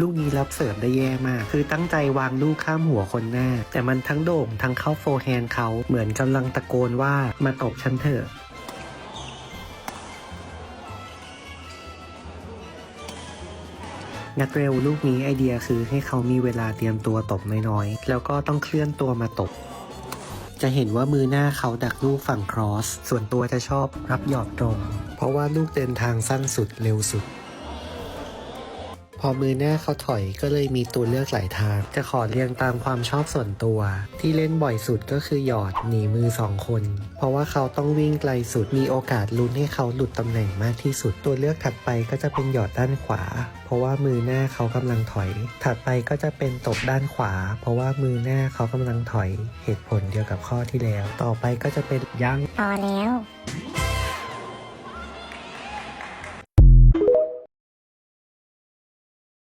ลูกนี้รับเสิร์ฟได้แย่มาก คือตั้งใจวางลูกข้ามหัวคนหน้า แต่มันทั้งโด่งทั้งเข้าโฟร์แฮนด์เขาเหมือนกำลังตะโกนว่ามาตบฉันเถอะงัดเร็วลูกนี้ไอเดียคือให้เขามีเวลาเตรียมตัวตบน้อยๆ แล้วก็ต้องเคลื่อนตัวมาตบ จะเห็นว่ามือหน้าเขาดักลูกฝั่งครอส ส่วนตัวจะชอบรับหยอดตรง เพราะว่าลูกเดินทางสั้นสุดเร็วสุด พอมือหน้าเขาถอยก็เลยมีตัวเลือกหลายทาง จะขอเรียงตามความชอบส่วนตัว ที่เล่นบ่อยสุดก็คือหยอดหนีมือสองคน เพราะว่าเขาต้องวิ่งไกลสุดมีโอกาสลุ้นให้เขาหลุดตำแหน่งมากที่สุด ตัวเลือกถัดไปก็จะเป็นหยอดด้านขวา เพราะว่ามือหน้าเขากำลังถอย ถัดไปก็จะเป็นตบด้านขวา เพราะว่ามือหน้าเขากำลังถอย เหตุผลเดียวกับข้อที่แล้ว ต่อไปก็จะเป็นยังพอแล้ว